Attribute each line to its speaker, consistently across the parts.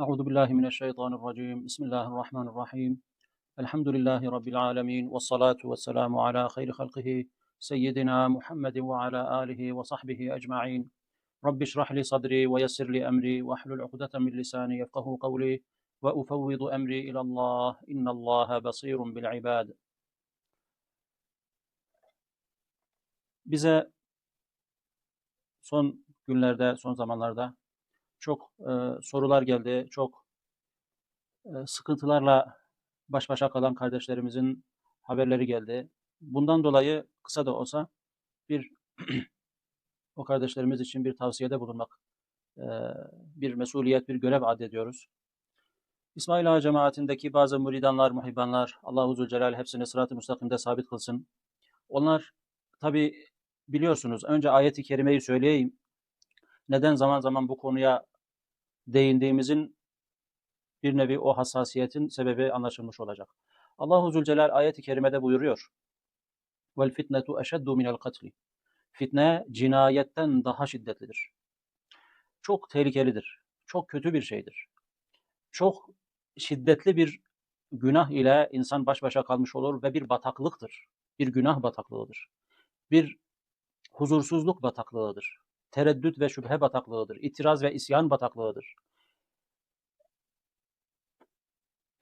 Speaker 1: أعوذ بالله من الشيطان الرجيم. بسم الله الرحمن الرحيم. الحمد لله رب العالمين والصلاة والسلام على خير خلقه سيدنا محمد وعلى آله وصحبه أجمعين. رب اشرح لي صدري ويسر لي أمري واحلل عقدة من لساني يفقه قولي وأفوض أمري إلى الله. إن الله بصير بالعباد. Bize son günlerde, son zamanlarda çok e, sorular geldi, çok e, sıkıntılarla baş başa kalan kardeşlerimizin haberleri geldi. Bundan dolayı kısa da olsa bir o kardeşlerimiz için bir tavsiyede bulunmak, e, bir mesuliyet, bir görev addediyoruz. İsmail Ağa cemaatindeki bazı muridanlar, muhibbanlar, Allahu Zülcelal hepsini sırat-ı müstakimde sabit kılsın. Onlar tabi biliyorsunuz, önce ayeti kerimeyi söyleyeyim. Neden zaman zaman bu konuya değindiğimizin bir nevi o hassasiyetin sebebi anlaşılmış olacak. Allahu Zülcelal ayeti kerimede buyuruyor. Vel fitnetu eşeddu minel katli. Fitne cinayetten daha şiddetlidir. Çok tehlikelidir. Çok kötü bir şeydir. Çok şiddetli bir günah ile insan baş başa kalmış olur ve bir bataklıktır. Bir günah bataklığıdır. Bir huzursuzluk bataklığıdır. Tereddüt ve şüphe bataklığıdır. İtiraz ve isyan bataklığıdır.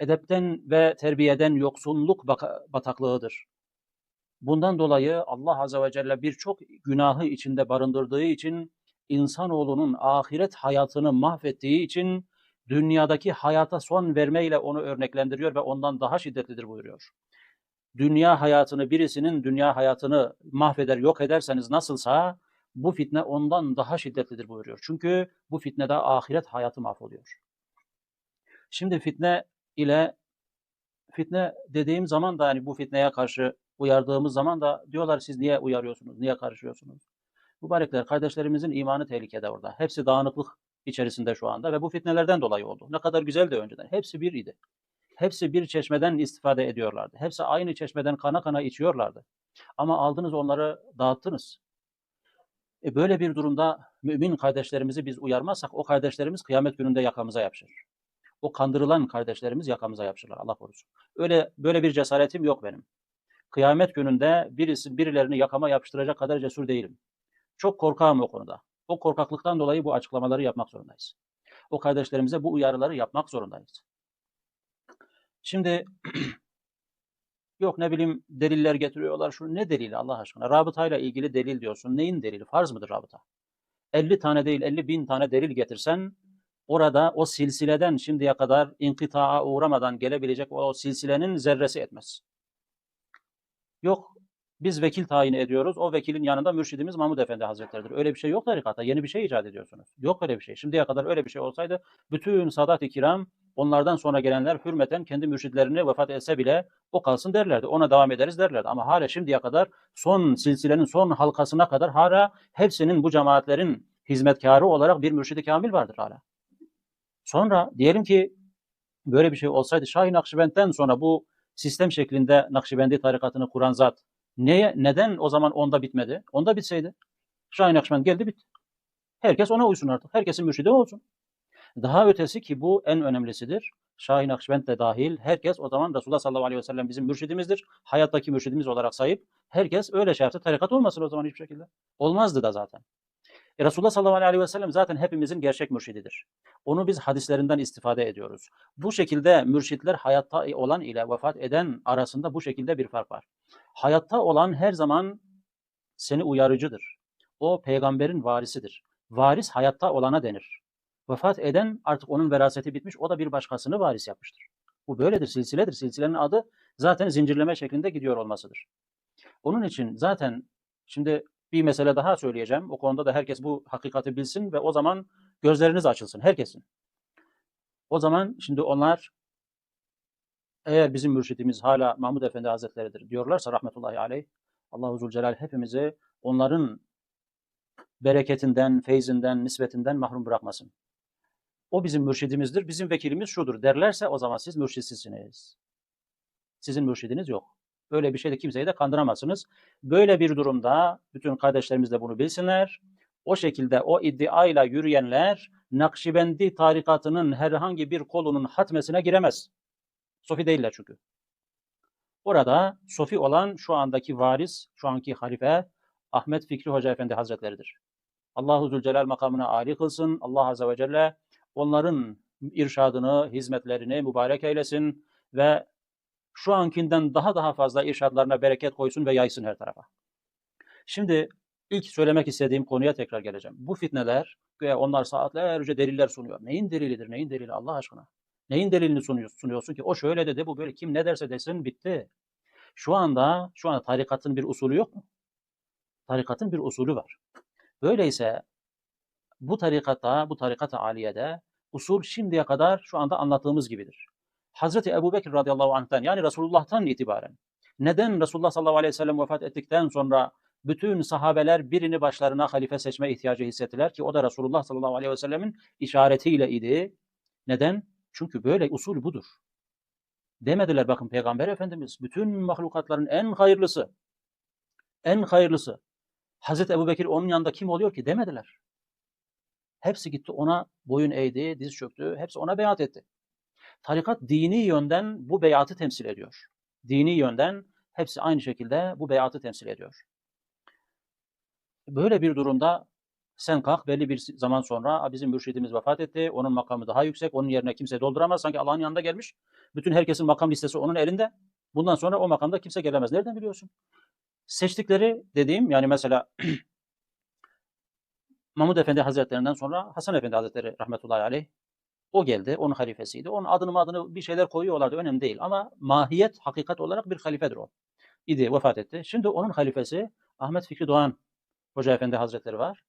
Speaker 1: Edepten ve terbiyeden yoksunluk bataklığıdır. Bundan dolayı Allah Azze ve Celle birçok günahı içinde barındırdığı için insanoğlunun ahiret hayatını mahvettiği için dünyadaki hayata son vermeyle onu örneklendiriyor ve ondan daha şiddetlidir buyuruyor. Dünya hayatını birisinin dünya hayatını mahveder, yok ederseniz nasılsa bu fitne ondan daha şiddetlidir buyuruyor. Çünkü bu fitnede ahiret hayatı mahvoluyor. Şimdi fitne ile fitne dediğim zaman da hani bu fitneye karşı uyardığımız zaman da diyorlar siz niye uyarıyorsunuz, niye karışıyorsunuz? Mübarekler kardeşlerimizin imanı tehlikede orada. Hepsi dağınıklık içerisinde şu anda ve bu fitnelerden dolayı oldu. Ne kadar güzel de önceden. Hepsi bir idi. Hepsi bir çeşmeden istifade ediyorlardı. Hepsi aynı çeşmeden kana kana içiyorlardı. Ama aldınız onları dağıttınız. E böyle bir durumda mümin kardeşlerimizi biz uyarmazsak o kardeşlerimiz kıyamet gününde yakamıza yapışır. O kandırılan kardeşlerimiz yakamıza yapışırlar Allah korusun. Öyle böyle bir cesaretim yok benim. Kıyamet gününde birisi birilerini yakama yapıştıracak kadar cesur değilim. Çok korkağım o konuda. O korkaklıktan dolayı bu açıklamaları yapmak zorundayız. O kardeşlerimize bu uyarıları yapmak zorundayız. Şimdi yok ne bileyim deliller getiriyorlar. Şu ne delili Allah aşkına? Rabıtayla ilgili delil diyorsun. Neyin delili? Farz mıdır rabıta? 50 tane değil 50 bin tane delil getirsen orada o silsileden şimdiye kadar inkıtaa uğramadan gelebilecek o silsilenin zerresi etmez. Yok biz vekil tayin ediyoruz. O vekilin yanında mürşidimiz Mahmud Efendi Hazretleri'dir. Öyle bir şey yok tarikatta. Yeni bir şey icat ediyorsunuz. Yok öyle bir şey. Şimdiye kadar öyle bir şey olsaydı bütün Sadat-ı Kiram onlardan sonra gelenler hürmeten kendi mürşidlerini vefat etse bile o kalsın derlerdi. Ona devam ederiz derlerdi. Ama hala şimdiye kadar son silsilenin son halkasına kadar hala hepsinin bu cemaatlerin hizmetkarı olarak bir mürşidi kamil vardır hala. Sonra diyelim ki böyle bir şey olsaydı Şahin Nakşibend'den sonra bu sistem şeklinde Nakşibendi tarikatını kuran zat neye, neden o zaman onda bitmedi? Onda bitseydi. Şahin Nakşibend geldi bitti. Herkes ona uysun artık. Herkesin mürşidi olsun. Daha ötesi ki bu en önemlisidir. Şahin Akşibend de dahil herkes o zaman Resulullah sallallahu aleyhi ve sellem bizim mürşidimizdir. Hayattaki mürşidimiz olarak sayıp herkes öyle şey yapsa tarikat olmasın o zaman hiçbir şekilde. Olmazdı da zaten. E Resulullah sallallahu aleyhi ve sellem zaten hepimizin gerçek mürşididir. Onu biz hadislerinden istifade ediyoruz. Bu şekilde mürşitler hayatta olan ile vefat eden arasında bu şekilde bir fark var. Hayatta olan her zaman seni uyarıcıdır. O peygamberin varisidir. Varis hayatta olana denir. Vefat eden artık onun veraseti bitmiş, o da bir başkasını varis yapmıştır. Bu böyledir, silsiledir. Silsilenin adı zaten zincirleme şeklinde gidiyor olmasıdır. Onun için zaten şimdi bir mesele daha söyleyeceğim. O konuda da herkes bu hakikati bilsin ve o zaman gözleriniz açılsın. Herkesin. O zaman şimdi onlar eğer bizim mürşidimiz hala Mahmud Efendi Hazretleri'dir diyorlarsa rahmetullahi aleyh Allahu Zülcelal hepimizi onların bereketinden, feyzinden, nispetinden mahrum bırakmasın. O bizim mürşidimizdir, bizim vekilimiz şudur derlerse o zaman siz mürşitsizsiniz. Sizin mürşidiniz yok. Böyle bir şeyde kimseyi de kandıramazsınız. Böyle bir durumda bütün kardeşlerimiz de bunu bilsinler. o şekilde o iddiayla yürüyenler Nakşibendi tarikatının herhangi bir kolunun hatmesine giremez. Sofi değiller çünkü. Orada Sofi olan şu andaki varis, şu anki halife Ahmet Fikri Hoca Efendi Hazretleridir. Allahu Zülcelal makamına âli kılsın. Allah Azze ve Celle onların irşadını, hizmetlerini mübarek eylesin ve şu ankinden daha daha fazla irşadlarına bereket koysun ve yaysın her tarafa. Şimdi ilk söylemek istediğim konuya tekrar geleceğim. Bu fitneler, onlar saatlerce deliller sunuyor. Neyin delilidir, neyin delili Allah aşkına? Neyin delilini sunuyorsun, ki? O şöyle dedi, bu böyle. Kim ne derse desin bitti. Şu anda, şu anda tarikatın bir usulü yok mu? Tarikatın bir usulü var. Böyleyse bu tarikata, bu tarikata aliyede usul şimdiye kadar şu anda anlattığımız gibidir. Hazreti Ebu Bekir radıyallahu anh'tan yani Resulullah'tan itibaren neden Resulullah sallallahu aleyhi ve sellem vefat ettikten sonra bütün sahabeler birini başlarına halife seçme ihtiyacı hissettiler ki o da Resulullah sallallahu aleyhi ve sellemin işaretiyle idi. Neden? Çünkü böyle usul budur. Demediler bakın Peygamber Efendimiz bütün mahlukatların en hayırlısı, en hayırlısı. Hazreti Ebu Bekir onun yanında kim oluyor ki demediler. Hepsi gitti ona boyun eğdi, diz çöktü, hepsi ona beyat etti. Tarikat dini yönden bu beyatı temsil ediyor. Dini yönden hepsi aynı şekilde bu beyatı temsil ediyor. Böyle bir durumda sen kalk belli bir zaman sonra bizim mürşidimiz vefat etti. Onun makamı daha yüksek. Onun yerine kimse dolduramaz. Sanki Allah'ın yanında gelmiş. Bütün herkesin makam listesi onun elinde. Bundan sonra o makamda kimse gelemez. Nereden biliyorsun? Seçtikleri dediğim yani mesela Mahmud Efendi Hazretlerinden sonra Hasan Efendi Hazretleri rahmetullahi aleyh o geldi. Onun halifesiydi. Onun adını adını bir şeyler koyuyorlardı. Önemli değil. Ama mahiyet, hakikat olarak bir halifedir o. İdi, vefat etti. Şimdi onun halifesi Ahmet Fikri Doğan Hoca Efendi Hazretleri var.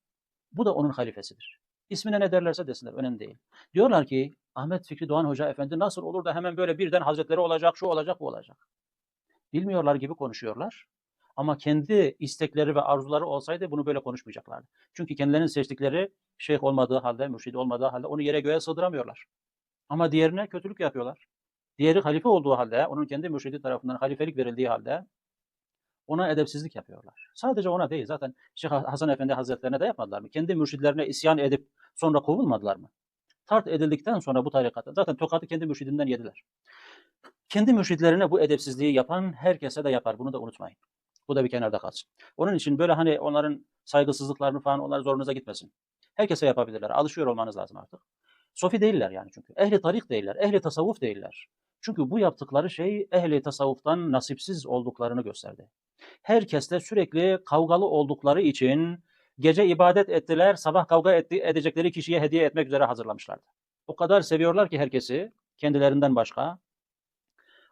Speaker 1: Bu da onun halifesidir. İsmine ne derlerse desinler. Önemli değil. Diyorlar ki Ahmet Fikri Doğan Hoca Efendi nasıl olur da hemen böyle birden Hazretleri olacak, şu olacak, bu olacak. Bilmiyorlar gibi konuşuyorlar. Ama kendi istekleri ve arzuları olsaydı bunu böyle konuşmayacaklardı. Çünkü kendilerinin seçtikleri şeyh olmadığı halde, mürşid olmadığı halde onu yere göğe sığdıramıyorlar. Ama diğerine kötülük yapıyorlar. Diğeri halife olduğu halde, onun kendi mürşidi tarafından halifelik verildiği halde ona edepsizlik yapıyorlar. Sadece ona değil zaten Şeyh Hasan Efendi Hazretlerine de yapmadılar mı? Kendi mürşidlerine isyan edip sonra kovulmadılar mı? Tart edildikten sonra bu tarikata zaten tokatı kendi mürşidinden yediler. Kendi mürşidlerine bu edepsizliği yapan herkese de yapar. Bunu da unutmayın. Bu da bir kenarda kalsın. Onun için böyle hani onların saygısızlıklarını falan onlar zorunuza gitmesin. Herkese yapabilirler. Alışıyor olmanız lazım artık. Sofi değiller yani çünkü. Ehli tarik değiller. Ehli tasavvuf değiller. Çünkü bu yaptıkları şey ehli tasavvuftan nasipsiz olduklarını gösterdi. Herkesle sürekli kavgalı oldukları için gece ibadet ettiler, sabah kavga etti, edecekleri kişiye hediye etmek üzere hazırlamışlardı. O kadar seviyorlar ki herkesi, kendilerinden başka.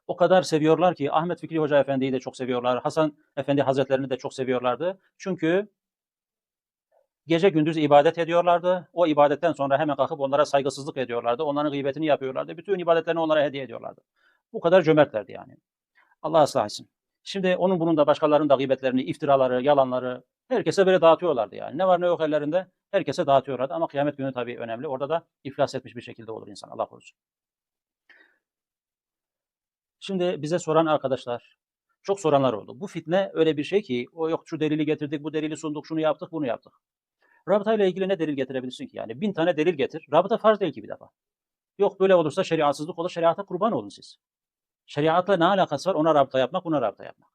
Speaker 1: O kadar seviyorlar ki Ahmet Fikri Hoca Efendi'yi de çok seviyorlar. Hasan Efendi Hazretlerini de çok seviyorlardı. Çünkü gece gündüz ibadet ediyorlardı. O ibadetten sonra hemen kalkıp onlara saygısızlık ediyorlardı. Onların gıybetini yapıyorlardı. Bütün ibadetlerini onlara hediye ediyorlardı. Bu kadar cömertlerdi yani. Allah ıslah etsin. Şimdi onun bunun da başkalarının da gıybetlerini, iftiraları, yalanları herkese böyle dağıtıyorlardı yani. Ne var ne yok ellerinde herkese dağıtıyorlardı. Ama kıyamet günü tabii önemli. Orada da iflas etmiş bir şekilde olur insan. Allah korusun. Şimdi bize soran arkadaşlar, çok soranlar oldu. Bu fitne öyle bir şey ki, o yok şu delili getirdik, bu delili sunduk, şunu yaptık, bunu yaptık. Rabıta ile ilgili ne delil getirebilirsin ki? Yani bin tane delil getir. Rabıta farz değil ki bir defa. Yok böyle olursa şeriatsızlık olur. Şeriata kurban olun siz. Şeriatla ne alakası var? Ona rabıta yapmak, buna rabıta yapmak.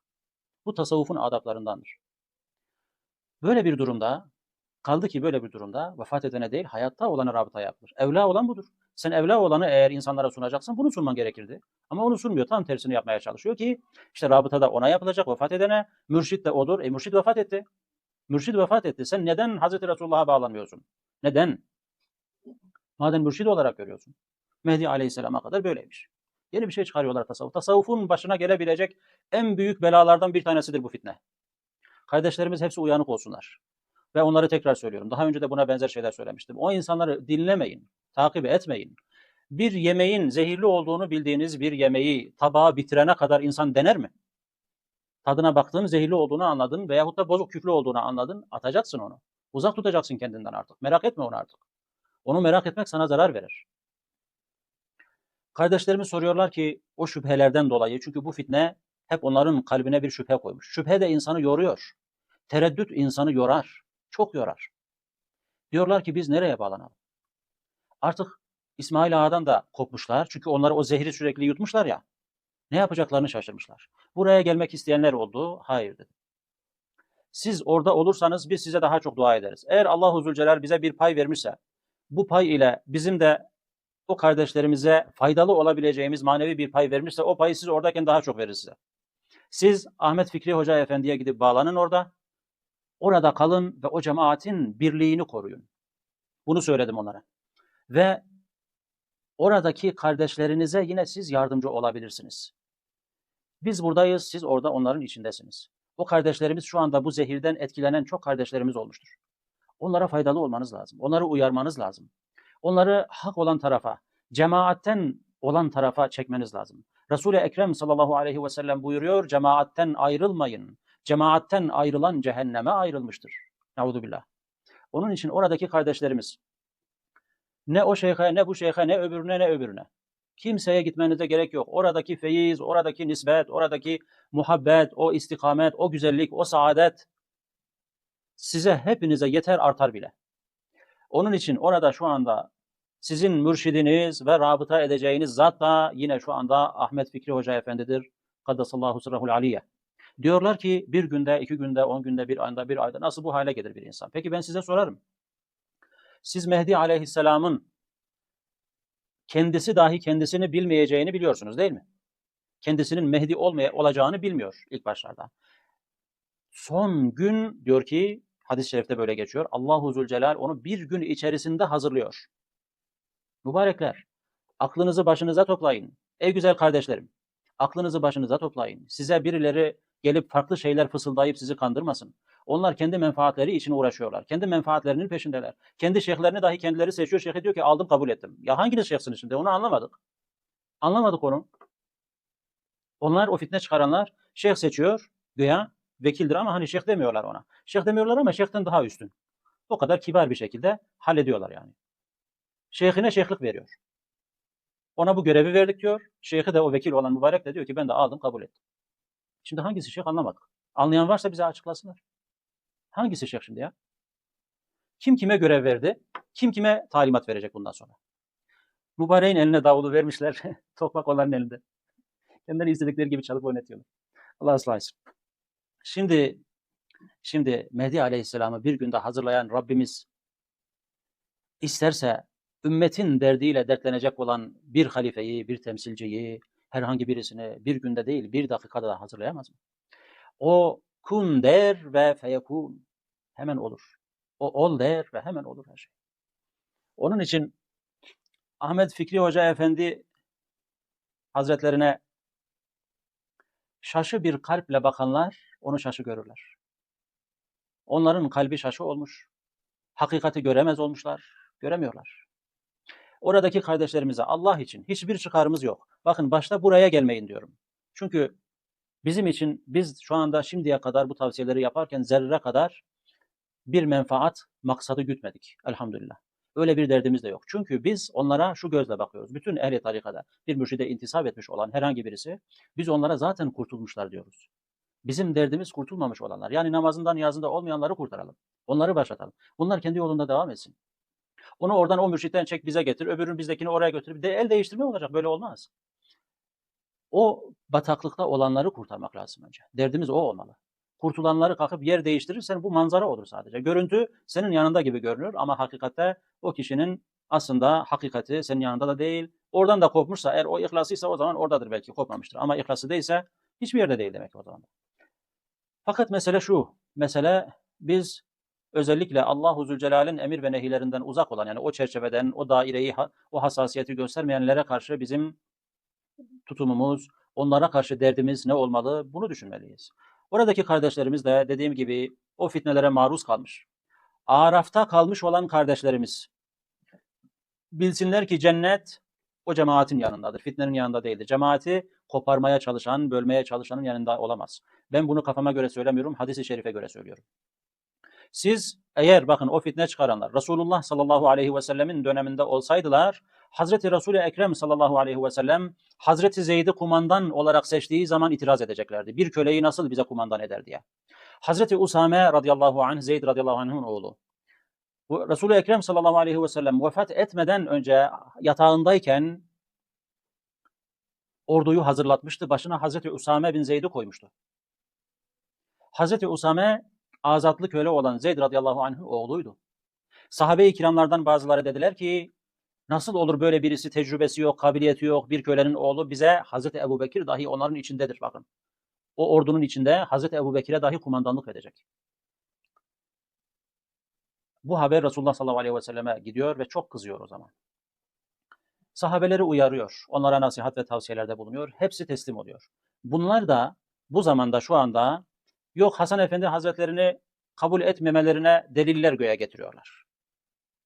Speaker 1: Bu tasavvufun adaplarındandır. Böyle bir durumda, kaldı ki böyle bir durumda vefat edene değil, hayatta olana rabıta yapılır. Evla olan budur. Sen evla olanı eğer insanlara sunacaksın bunu sunman gerekirdi. Ama onu sunmuyor. Tam tersini yapmaya çalışıyor ki işte rabıta da ona yapılacak vefat edene. Mürşit de odur. E mürşit vefat etti. Mürşid vefat etti. Sen neden Hazreti Resulullah'a bağlanmıyorsun? Neden? Madem mürşid olarak görüyorsun. Mehdi Aleyhisselam'a kadar böyleymiş. Yeni bir şey çıkarıyorlar tasavvuf. Tasavvufun başına gelebilecek en büyük belalardan bir tanesidir bu fitne. Kardeşlerimiz hepsi uyanık olsunlar. Ve onları tekrar söylüyorum. Daha önce de buna benzer şeyler söylemiştim. O insanları dinlemeyin, takip etmeyin. Bir yemeğin zehirli olduğunu bildiğiniz bir yemeği tabağa bitirene kadar insan dener mi? Tadına baktın, zehirli olduğunu anladın veyahut da bozuk küflü olduğunu anladın, atacaksın onu. Uzak tutacaksın kendinden artık. Merak etme onu artık. Onu merak etmek sana zarar verir. Kardeşlerimiz soruyorlar ki o şüphelerden dolayı çünkü bu fitne hep onların kalbine bir şüphe koymuş. Şüphe de insanı yoruyor. Tereddüt insanı yorar. Çok yorar. Diyorlar ki biz nereye bağlanalım? Artık İsmail Ağa'dan da kopmuşlar. Çünkü onları o zehri sürekli yutmuşlar ya. Ne yapacaklarını şaşırmışlar. Buraya gelmek isteyenler oldu. Hayır dedim. Siz orada olursanız biz size daha çok dua ederiz. Eğer Allah Zülcelal bize bir pay vermişse bu pay ile bizim de o kardeşlerimize faydalı olabileceğimiz manevi bir pay vermişse o payı siz oradayken daha çok verir size. Siz Ahmet Fikri Hoca Efendi'ye gidip bağlanın orada. Orada kalın ve o cemaatin birliğini koruyun. Bunu söyledim onlara. Ve oradaki kardeşlerinize yine siz yardımcı olabilirsiniz. Biz buradayız, siz orada onların içindesiniz. O kardeşlerimiz şu anda bu zehirden etkilenen çok kardeşlerimiz olmuştur. Onlara faydalı olmanız lazım. Onları uyarmanız lazım. Onları hak olan tarafa, cemaatten olan tarafa çekmeniz lazım. Resul-i Ekrem sallallahu aleyhi ve sellem buyuruyor, cemaatten ayrılmayın. Cemaatten ayrılan cehenneme ayrılmıştır. Nauzu billah. Onun için oradaki kardeşlerimiz ne o şeyhe, ne bu şeyhe, ne öbürüne, ne öbürüne. Kimseye gitmenize gerek yok. Oradaki feyiz, oradaki nisbet, oradaki muhabbet, o istikamet, o güzellik, o saadet size hepinize yeter artar bile. Onun için orada şu anda sizin mürşidiniz ve rabıta edeceğiniz zat da yine şu anda Ahmet Fikri Hoca Efendidir. Kaddesallahu sırrahul aliye. Diyorlar ki bir günde, iki günde, on günde, bir ayda, bir ayda nasıl bu hale gelir bir insan? Peki ben size sorarım. Siz Mehdi Aleyhisselam'ın kendisi dahi kendisini bilmeyeceğini biliyorsunuz değil mi? Kendisinin Mehdi olmaya, olacağını bilmiyor ilk başlarda. Son gün diyor ki hadis-i şerifte böyle geçiyor. Allahu Zülcelal onu bir gün içerisinde hazırlıyor. Mübarekler, aklınızı başınıza toplayın. Ey güzel kardeşlerim, aklınızı başınıza toplayın. Size birileri gelip farklı şeyler fısıldayıp sizi kandırmasın. Onlar kendi menfaatleri için uğraşıyorlar. Kendi menfaatlerinin peşindeler. Kendi şeyhlerini dahi kendileri seçiyor. Şeyh diyor ki aldım kabul ettim. Ya hanginiz şeyhsiniz şimdi? Onu anlamadık. Anlamadık onu. Onlar o fitne çıkaranlar şeyh seçiyor güya vekildir ama hani şeyh demiyorlar ona. Şeyh demiyorlar ama şeyhten daha üstün. O kadar kibar bir şekilde hallediyorlar yani. Şeyhine şeyhlik veriyor. Ona bu görevi verdik diyor. Şeyhi de o vekil olan mübarek de diyor ki ben de aldım kabul ettim. Şimdi hangisi şeyh anlamadık. Anlayan varsa bize açıklasınlar. Hangisi şeyh şimdi ya? Kim kime görev verdi? Kim kime talimat verecek bundan sonra? Mübareğin eline davulu vermişler. Tokmak onların elinde. Kendileri istedikleri gibi çalıp oynatıyorlar. Allah ıslah. Şimdi şimdi Mehdi Aleyhisselam'ı bir günde hazırlayan Rabbimiz isterse ümmetin derdiyle dertlenecek olan bir halifeyi, bir temsilciyi, herhangi birisini bir günde değil bir dakikada da hazırlayamaz mı? O kun der ve feyekun. Hemen olur. O ol der ve hemen olur her şey. Onun için Ahmet Fikri Hoca Efendi Hazretlerine şaşı bir kalple bakanlar onu şaşı görürler. Onların kalbi şaşı olmuş. Hakikati göremez olmuşlar. Göremiyorlar. Oradaki kardeşlerimize Allah için hiçbir çıkarımız yok. Bakın başta buraya gelmeyin diyorum. Çünkü bizim için biz şu anda şimdiye kadar bu tavsiyeleri yaparken zerre kadar bir menfaat maksadı gütmedik. Elhamdülillah. Öyle bir derdimiz de yok. Çünkü biz onlara şu gözle bakıyoruz. Bütün ehli tarikada bir mürşide intisap etmiş olan herhangi birisi biz onlara zaten kurtulmuşlar diyoruz. Bizim derdimiz kurtulmamış olanlar. Yani namazından niyazında olmayanları kurtaralım. Onları başlatalım. Bunlar kendi yolunda devam etsin. Onu oradan o mürşitten çek bize getir. Öbürünü bizdekini oraya götür. De el değiştirme olacak. Böyle olmaz. O bataklıkta olanları kurtarmak lazım önce. Derdimiz o olmalı. Kurtulanları kalkıp yer değiştirirsen bu manzara olur sadece. Görüntü senin yanında gibi görünür ama hakikatte o kişinin aslında hakikati senin yanında da değil. Oradan da kopmuşsa eğer o ihlasıysa o zaman oradadır belki kopmamıştır. Ama ihlası değilse hiçbir yerde değil demek o zaman. Fakat mesele şu. Mesele biz özellikle Allahu Zülcelal'in emir ve nehilerinden uzak olan yani o çerçeveden, o daireyi, o hassasiyeti göstermeyenlere karşı bizim tutumumuz, onlara karşı derdimiz ne olmalı bunu düşünmeliyiz. Oradaki kardeşlerimiz de dediğim gibi o fitnelere maruz kalmış. Arafta kalmış olan kardeşlerimiz bilsinler ki cennet o cemaatin yanındadır. Fitnenin yanında değildir. Cemaati koparmaya çalışan, bölmeye çalışanın yanında olamaz. Ben bunu kafama göre söylemiyorum, hadis-i şerife göre söylüyorum. Siz eğer bakın o fitne çıkaranlar Resulullah sallallahu aleyhi ve sellemin döneminde olsaydılar Hazreti Resul-i Ekrem sallallahu aleyhi ve sellem Hazreti Zeyd'i kumandan olarak seçtiği zaman itiraz edeceklerdi. Bir köleyi nasıl bize kumandan eder diye. Hazreti Usame radıyallahu anh Zeyd radıyallahu anh'ın oğlu. Resul-i Ekrem sallallahu aleyhi ve sellem vefat etmeden önce yatağındayken orduyu hazırlatmıştı. Başına Hazreti Usame bin Zeyd'i koymuştu. Hazreti Usame azatlı köle olan Zeyd radıyallahu anh'ın oğluydu. Sahabe-i kiramlardan bazıları dediler ki nasıl olur böyle birisi tecrübesi yok, kabiliyeti yok, bir kölenin oğlu bize Hazreti Ebu Bekir dahi onların içindedir bakın. O ordunun içinde Hazreti Ebu Bekir'e dahi kumandanlık edecek. Bu haber Resulullah sallallahu aleyhi ve selleme gidiyor ve çok kızıyor o zaman. Sahabeleri uyarıyor, onlara nasihat ve tavsiyelerde bulunuyor. Hepsi teslim oluyor. Bunlar da bu zamanda şu anda yok Hasan Efendi Hazretlerini kabul etmemelerine deliller göğe getiriyorlar.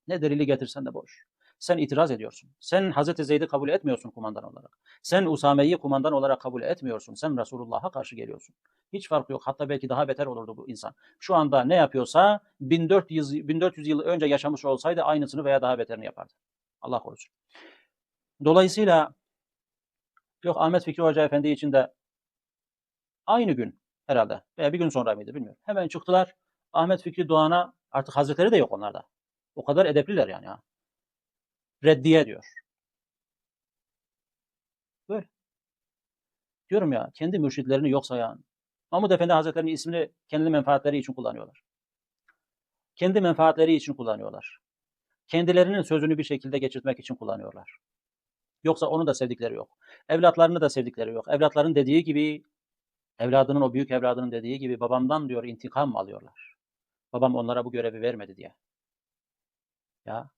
Speaker 1: Ne delili getirsen de boş. Sen itiraz ediyorsun. Sen Hazreti Zeyd'i kabul etmiyorsun kumandan olarak. Sen Usame'yi kumandan olarak kabul etmiyorsun. Sen Resulullah'a karşı geliyorsun. Hiç fark yok. Hatta belki daha beter olurdu bu insan. Şu anda ne yapıyorsa 1400, 1400 yıl önce yaşamış olsaydı aynısını veya daha beterini yapardı. Allah korusun. Dolayısıyla yok Ahmet Fikri Hoca Efendi için de aynı gün herhalde veya bir gün sonra mıydı bilmiyorum. Hemen çıktılar. Ahmet Fikri Doğan'a artık hazretleri de yok onlarda. O kadar edepliler yani ha. Reddiye diyor. Böyle. Diyorum ya kendi mürşitlerini yok sayan, Mahmud Efendi Hazretleri'nin ismini kendi menfaatleri için kullanıyorlar. Kendi menfaatleri için kullanıyorlar. Kendilerinin sözünü bir şekilde geçirtmek için kullanıyorlar. Yoksa onu da sevdikleri yok. Evlatlarını da sevdikleri yok. Evlatların dediği gibi, evladının o büyük evladının dediği gibi babamdan diyor intikam alıyorlar. Babam onlara bu görevi vermedi diye. Ya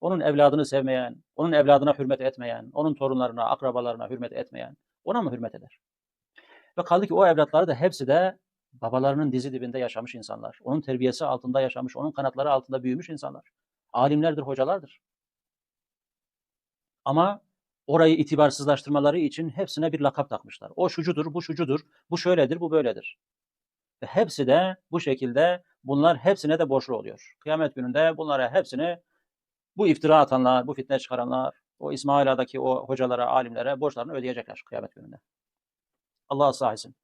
Speaker 1: onun evladını sevmeyen, onun evladına hürmet etmeyen, onun torunlarına, akrabalarına hürmet etmeyen ona mı hürmet eder? Ve kaldı ki o evlatları da hepsi de babalarının dizi dibinde yaşamış insanlar. Onun terbiyesi altında yaşamış, onun kanatları altında büyümüş insanlar. Alimlerdir, hocalardır. Ama orayı itibarsızlaştırmaları için hepsine bir lakap takmışlar. O şucudur, bu şucudur, bu şöyledir, bu böyledir. Ve hepsi de bu şekilde bunlar hepsine de borçlu oluyor. Kıyamet gününde bunlara hepsini bu iftira atanlar, bu fitne çıkaranlar, o İsmaila'daki o hocalara, alimlere borçlarını ödeyecekler kıyamet gününde. Allah etsin.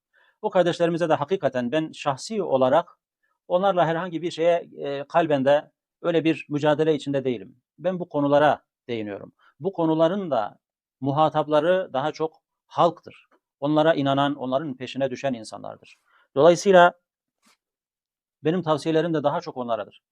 Speaker 1: O kardeşlerimize de hakikaten ben şahsi olarak onlarla herhangi bir şeye e, kalbende öyle bir mücadele içinde değilim. Ben bu konulara değiniyorum. Bu konuların da muhatapları daha çok halktır. Onlara inanan, onların peşine düşen insanlardır. Dolayısıyla benim tavsiyelerim de daha çok onlaradır.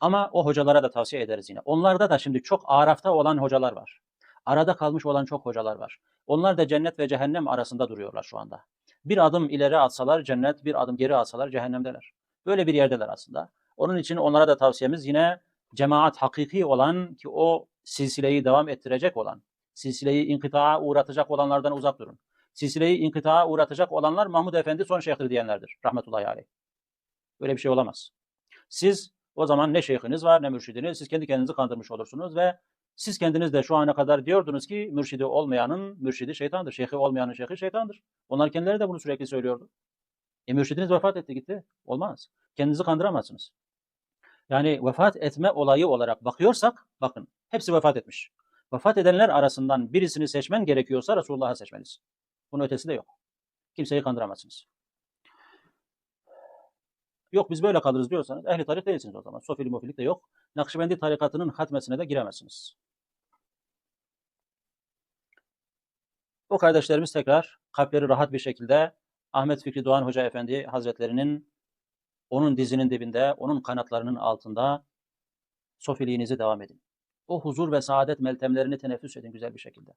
Speaker 1: Ama o hocalara da tavsiye ederiz yine. Onlarda da şimdi çok arafta olan hocalar var. Arada kalmış olan çok hocalar var. Onlar da cennet ve cehennem arasında duruyorlar şu anda. Bir adım ileri atsalar cennet, bir adım geri atsalar cehennemdeler. Böyle bir yerdeler aslında. Onun için onlara da tavsiyemiz yine cemaat hakiki olan ki o silsileyi devam ettirecek olan, silsileyi inkıtaa uğratacak olanlardan uzak durun. Silsileyi inkıtaa uğratacak olanlar Mahmud Efendi son şeyhtir diyenlerdir. Rahmetullahi aleyh. Böyle bir şey olamaz. Siz o zaman ne şeyhiniz var ne mürşidiniz. Siz kendi kendinizi kandırmış olursunuz ve siz kendiniz de şu ana kadar diyordunuz ki mürşidi olmayanın mürşidi şeytandır. Şeyhi olmayanın şeyhi şeytandır. Onlar kendileri de bunu sürekli söylüyordu. E mürşidiniz vefat etti gitti. Olmaz. Kendinizi kandıramazsınız. Yani vefat etme olayı olarak bakıyorsak bakın hepsi vefat etmiş. Vefat edenler arasından birisini seçmen gerekiyorsa Resulullah'ı seçmeniz. Bunun ötesi de yok. Kimseyi kandıramazsınız. Yok biz böyle kalırız diyorsanız ehli tarik değilsiniz o zaman. Sofili mofilik de yok. Nakşibendi tarikatının hatmesine de giremezsiniz. O kardeşlerimiz tekrar kalpleri rahat bir şekilde Ahmet Fikri Doğan Hoca Efendi Hazretlerinin onun dizinin dibinde, onun kanatlarının altında sofiliğinizi devam edin. O huzur ve saadet meltemlerini teneffüs edin güzel bir şekilde.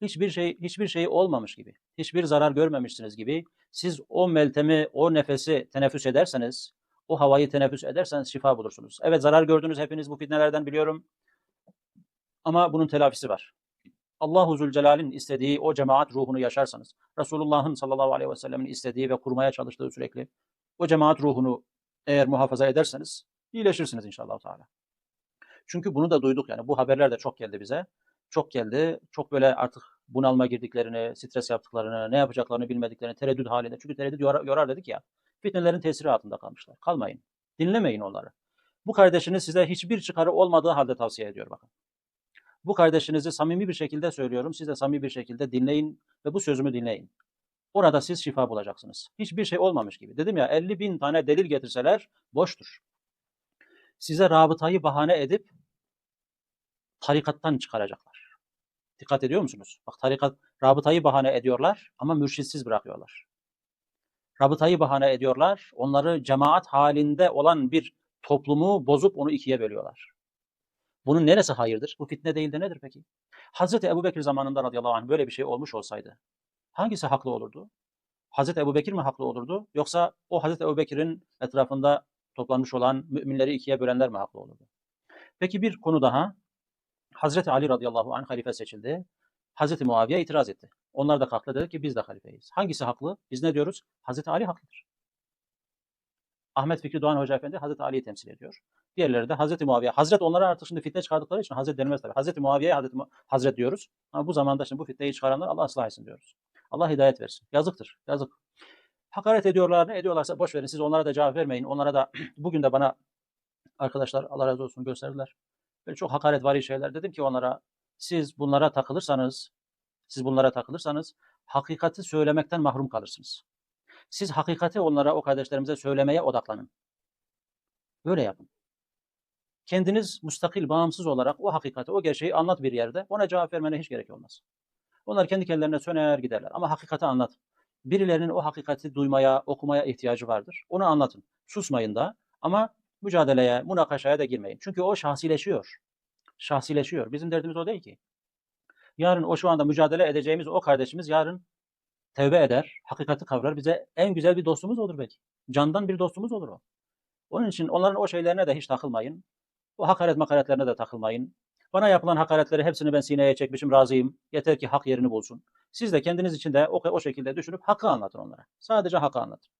Speaker 1: Hiçbir şey hiçbir şey olmamış gibi, hiçbir zarar görmemişsiniz gibi siz o meltemi, o nefesi teneffüs ederseniz, o havayı teneffüs ederseniz şifa bulursunuz. Evet zarar gördünüz hepiniz bu fitnelerden biliyorum. Ama bunun telafisi var. Allahu Zülcelal'in istediği o cemaat ruhunu yaşarsanız, Resulullah'ın sallallahu aleyhi ve sellemin istediği ve kurmaya çalıştığı sürekli o cemaat ruhunu eğer muhafaza ederseniz iyileşirsiniz inşallah Teala. Çünkü bunu da duyduk yani bu haberler de çok geldi bize. Çok geldi. Çok böyle artık bunalma girdiklerini, stres yaptıklarını, ne yapacaklarını bilmediklerini, tereddüt halinde. Çünkü tereddüt yorar, yorar dedik ya. Fitnelerin tesiri altında kalmışlar. Kalmayın. Dinlemeyin onları. Bu kardeşiniz size hiçbir çıkarı olmadığı halde tavsiye ediyor bakın. Bu kardeşinizi samimi bir şekilde söylüyorum. Siz de samimi bir şekilde dinleyin ve bu sözümü dinleyin. Orada siz şifa bulacaksınız. Hiçbir şey olmamış gibi. Dedim ya 50 bin tane delil getirseler boştur. Size rabıtayı bahane edip tarikattan çıkaracaklar. Dikkat ediyor musunuz? Bak tarikat rabıtayı bahane ediyorlar ama mürşitsiz bırakıyorlar. Rabıtayı bahane ediyorlar. Onları cemaat halinde olan bir toplumu bozup onu ikiye bölüyorlar. Bunun neresi hayırdır? Bu fitne değil de nedir peki? Hazreti Ebu Bekir zamanında radıyallahu anh böyle bir şey olmuş olsaydı hangisi haklı olurdu? Hazreti Ebu Bekir mi haklı olurdu? Yoksa o Hazreti Ebu Bekir'in etrafında toplanmış olan müminleri ikiye bölenler mi haklı olurdu? Peki bir konu daha. Hazreti Ali radıyallahu anh halife seçildi. Hazreti Muaviye itiraz etti. Onlar da haklı dedi ki biz de halifeyiz. Hangisi haklı? Biz ne diyoruz? Hazreti Ali haklıdır. Ahmet Fikri Doğan Hoca Efendi Hazreti Ali'yi temsil ediyor. Diğerleri de Hazreti Muaviye. Hazret onlara artık şimdi fitne çıkardıkları için Hazret denmez tabii. Hazreti Muaviye'ye Hazreti Mu- Hazret diyoruz. Ama bu zamanda şimdi bu fitneyi çıkaranlar Allah ıslah etsin diyoruz. Allah hidayet versin. Yazıktır. Yazık. Hakaret ediyorlar. Ne ediyorlarsa boş verin. Siz onlara da cevap vermeyin. Onlara da bugün de bana arkadaşlar Allah razı olsun gösterdiler. Böyle çok hakaret var şeyler. Dedim ki onlara siz bunlara takılırsanız siz bunlara takılırsanız hakikati söylemekten mahrum kalırsınız. Siz hakikati onlara, o kardeşlerimize söylemeye odaklanın. Böyle yapın. Kendiniz müstakil, bağımsız olarak o hakikati, o gerçeği anlat bir yerde. Ona cevap vermene hiç gerek olmaz. Onlar kendi kendilerine söner giderler. Ama hakikati anlat. Birilerinin o hakikati duymaya, okumaya ihtiyacı vardır. Onu anlatın. Susmayın da ama mücadeleye, münakaşaya da girmeyin. Çünkü o şahsileşiyor. Şahsileşiyor. Bizim derdimiz o değil ki. Yarın o şu anda mücadele edeceğimiz o kardeşimiz yarın tevbe eder, hakikati kavrar. Bize en güzel bir dostumuz olur belki. Candan bir dostumuz olur o. Onun için onların o şeylerine de hiç takılmayın. O hakaret makaretlerine de takılmayın. Bana yapılan hakaretleri hepsini ben sineye çekmişim, razıyım. Yeter ki hak yerini bulsun. Siz de kendiniz için de o, o şekilde düşünüp hakkı anlatın onlara. Sadece hakkı anlatın.